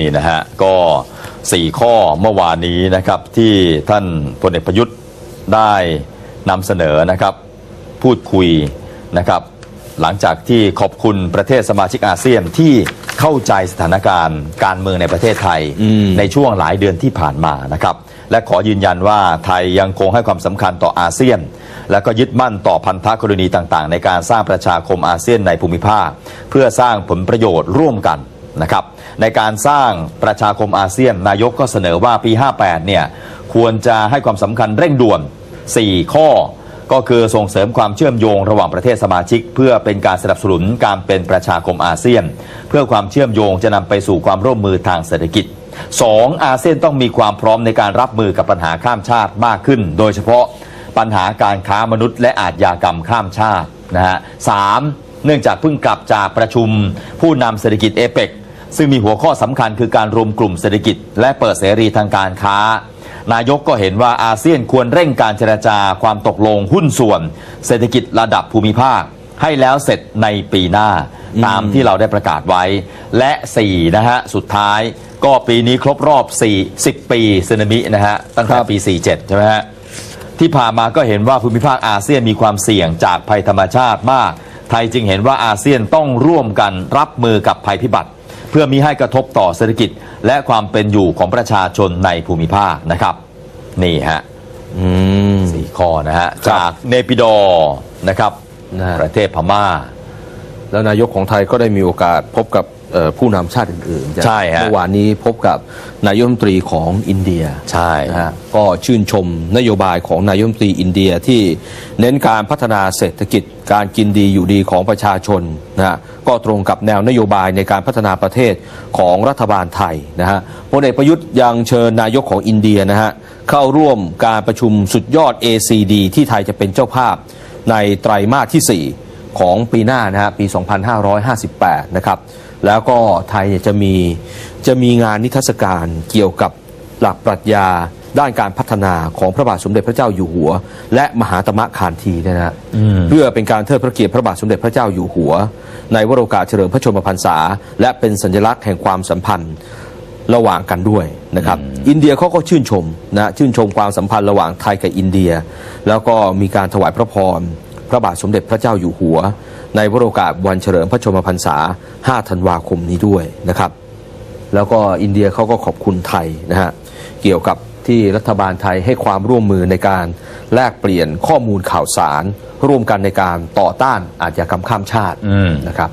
นี่นะฮะก็ 4 ข้อเมื่อวานนี้นะครับที่ท่านพลเอกประยุทธ์ได้นำเสนอนะครับพูดคุยนะครับหลังจากที่ขอบคุณประเทศสมาชิกอาเซียนที่เข้าใจสถานการณ์การเมืองในประเทศไทยอืมในช่วงหลายเดือนที่ผ่านมานะครับและขอยืนยันว่าไทยยังคงให้ความสำคัญต่ออาเซียน และก็ยึดมั่นต่อพันธกรณีต่างๆ ในการสร้างประชาคมอาเซียนในภูมิภาค เพื่อสร้างผลประโยชน์ร่วมกัน นะครับในการสร้างประชาคมอาเซียนนายกก็เสนอว่าปี 58 เนี่ยควรจะให้ความสำคัญเร่งด่วน 4 ข้อ ก็คือส่งเสริมความเชื่อมโยงระหว่างประเทศสมาชิก เพื่อเป็นการสนับสนุนการเป็นประชาคมอาเซียน เพื่อความเชื่อมโยงจะนำไปสู่ความร่วมมือทางเศรษฐกิจ 2. อาเซียนต้องมีความพร้อมในการรับมือกับปัญหาข้ามชาติมากขึ้น โดยเฉพาะปัญหาการค้ามนุษย์และอาชญากรรมข้ามชาตินะฮะสาม เนื่องจากเพิ่งกลับจากประชุมผู้นำเศรษฐกิจเอเปกซึ่งมีหัวข้อสำคัญคือการรวมกลุ่มเศรษฐกิจ และเปิดเสรีทางการค้า นายกก็เห็นว่าอาเซียนควรเร่งการเจรจาความตกลงหุ้นส่วน เศรษฐกิจระดับภูมิภาค ให้แล้วเสร็จในปีหน้า ตามที่เราได้ประกาศไว้ และ4นะฮะสุดท้ายก็ปีนี้ครบรอบ 4 10 ปีสึนามินะฮะตั้งแต่ครับปี 47 ใช่ไหมฮะที่ผ่านมาก็เห็นว่าภูมิภาคอาเซียนมีความเสี่ยงจากภัยธรรมชาติมาก ไทยจึงเห็นว่าอาเซียนต้องร่วมกันรับมือกับภัยพิบัติ เพื่อมีให้กระทบต่อเศรษฐกิจ และความเป็นอยู่ของประชาชนในภูมิภาคนะครับ นี่ฮะอืมสี่ข้อนะฮะครับจากเนปิดอร์นะครับนะฮะประเทศพม่า แล้วนายกของไทยก็ได้มีโอกาสพบกับเอ่อ ผู้นำชาติอื่นๆใช่ฮะเมื่อวานนี้พบกับนายกรัฐมนตรีของอินเดียใช่นะฮะก็ชื่นชมนโยบายของนายกรัฐมนตรีอินเดียที่เน้นการพัฒนาเศรษฐกิจการกินดีอยู่ดีของประชาชนนะฮะก็ตรงกับแนวนโยบายในการพัฒนาประเทศของรัฐบาลไทยนะฮะพลเอกประยุทธ์ยังเชิญนายกของอินเดียนะฮะเข้าร่วมการประชุมสุดยอด ACD ที่ไทยจะเป็นเจ้าภาพในไตรมาสที่ 4 ของปีหน้านะฮะปี 2558 นะครับ แล้วก็ไทยเนี่ยจะมีจะมีงานนิทรรศการเกี่ยวกับหลักปรัชญาด้านการพัฒนาของพระบาทสมเด็จพระเจ้าอยู่หัว และมหาตมะคานทีเนยนะฮะเพื่อเป็นการเทิดพระเกียรติพระบาทสมเด็จพระเจ้าอยู่หัว ในวโรกาสเฉลิมพระชนมพรรษา และเป็นสัญลักษณ์แห่งความสัมพันธ์ระหว่างกันด้วยนะครับ อินเดียเขาก็ชื่นชมนะชื่นชมความสัมพันธ์ระหว่างไทยกับอินเดีย แล้วก็มีการถวายพระพร พระบาทสมเด็จพระเจ้าอยู่หัว ในวโรกาสวันเฉลิมพระชนมพรรษา 5 ธันวาคมนี้ด้วยนะครับ แล้วก็อินเดียเขาก็ขอบคุณไทยนะฮะเกี่ยวกับที่รัฐบาลไทยให้ความร่วมมือในการแลกเปลี่ยนข้อมูลข่าวสาร ร่วมกันในการต่อต้านอาชญากรรมข้ามชาติอืมนะครับ